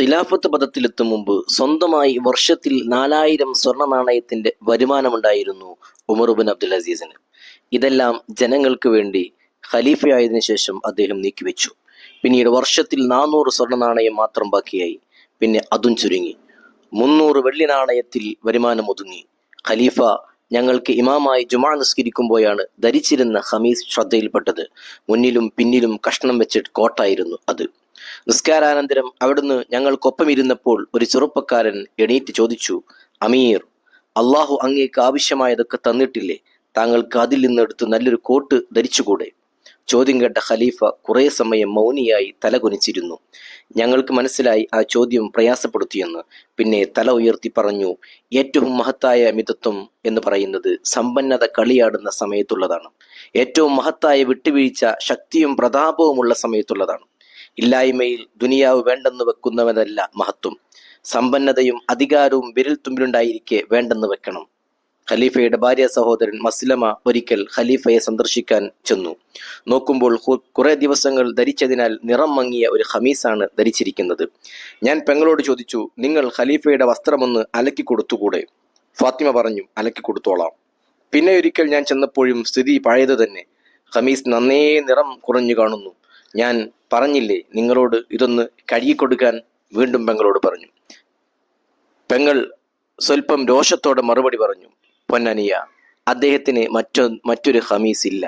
ഖിലാഫത്ത് പദത്തിലെത്തും മുമ്പ് സ്വന്തമായി വർഷത്തിൽ നാലായിരം സ്വർണ നാണയത്തിന്റെ വരുമാനമുണ്ടായിരുന്നു ഉമർബിൻ അബ്ദുൽ അസീസിന്. ഇതെല്ലാം ജനങ്ങൾക്ക് വേണ്ടി ഖലീഫയായതിനു ശേഷം അദ്ദേഹം നീക്കിവെച്ചു. പിന്നീട് വർഷത്തിൽ നാനൂറ് സ്വർണ നാണയം മാത്രം ബാക്കിയായി. പിന്നെ അതും ചുരുങ്ങി. മുന്നൂറ് വെള്ളി നാണയത്തിൽ വരുമാനം ഒതുങ്ങി ഖലീഫ ഞങ്ങൾക്ക് ഇമാമായി ജുമാ നിസ്കരിക്കുമ്പോഴാണ് ധരിച്ചിരുന്ന ഹമീസ് ശ്രദ്ധയിൽപ്പെട്ടത്. മുന്നിലും പിന്നിലും കഷ്ണം വെച്ചിട്ട് കോട്ടായിരുന്നു അത്. നിസ്കാരാനന്തരം അവിടുന്ന് ഞങ്ങൾക്കൊപ്പം ഇരുന്നപ്പോൾ ഒരു ചെറുപ്പക്കാരൻ എണീറ്റ് ചോദിച്ചു അമീർ അള്ളാഹു അങ്ങേക്ക് ആവശ്യമായതൊക്കെ തന്നിട്ടില്ലേ? താങ്കൾക്ക് അതിൽ നിന്നെടുത്ത് നല്ലൊരു കോട്ട് ധരിച്ചുകൂടെ? ചോദ്യം കേട്ട ഖലീഫ കുറേ സമയം മൗനിയായി തല കുനിച്ചിരുന്നു. ഞങ്ങൾക്ക് മനസ്സിലായി ആ ചോദ്യം പ്രയാസപ്പെടുത്തിയെന്ന്. പിന്നെ തല ഉയർത്തി പറഞ്ഞു ഏറ്റവും മഹത്തായ മിതത്വം എന്ന് പറയുന്നത് സമ്പന്നത കളിയാടുന്ന സമയത്തുള്ളതാണ്. ഏറ്റവും മഹത്തായ വിട്ടുവീഴ്ച ശക്തിയും പ്രതാപവുമുള്ള സമയത്തുള്ളതാണ്. ഇല്ലായ്മയിൽ ദുനിയാവ് വേണ്ടെന്ന് വെക്കുന്നവനല്ല മഹത്വം. സമ്പന്നതയും അധികാരവും വിരൽ തുമ്പിലുണ്ടായിരിക്കെ വേണ്ടെന്ന് വെക്കണം. ഖലീഫയുടെ ഭാര്യ സഹോദരൻ മസ്ലമ ഒരിക്കൽ ഖലീഫയെ സന്ദർശിക്കാൻ ചെന്നു. നോക്കുമ്പോൾ കുറേ ദിവസങ്ങൾ ധരിച്ചതിനാൽ നിറം മങ്ങിയ ഒരു ഖമീസാണ് ധരിച്ചിരിക്കുന്നത്. ഞാൻ പെങ്ങളോട് ചോദിച്ചു നിങ്ങൾ ഖലീഫയുടെ വസ്ത്രമൊന്ന് അലക്കി കൊടുത്തുകൂടെ? ഫാത്തിമ പറഞ്ഞു അലക്കി കൊടുത്തോളാം. പിന്നെ ഒരിക്കൽ ഞാൻ ചെന്നപ്പോഴും സ്ഥിതി പഴയത് തന്നെ ഖമീസ് നന്നേ നിറം കുറഞ്ഞു കാണുന്നു. ഞാൻ പറഞ്ഞില്ലേ നിങ്ങളോട് ഇതൊന്ന് കഴുകിക്കൊടുക്കാൻ വീണ്ടും പെങ്ങളോട് പറഞ്ഞു. പെങ്ങൾ സ്വല്പം രോഷത്തോടെ മറുപടി പറഞ്ഞു പൊന്നനിയ അദ്ദേഹത്തിന് മറ്റൊ മറ്റൊരു ഹമീസ് ഇല്ല.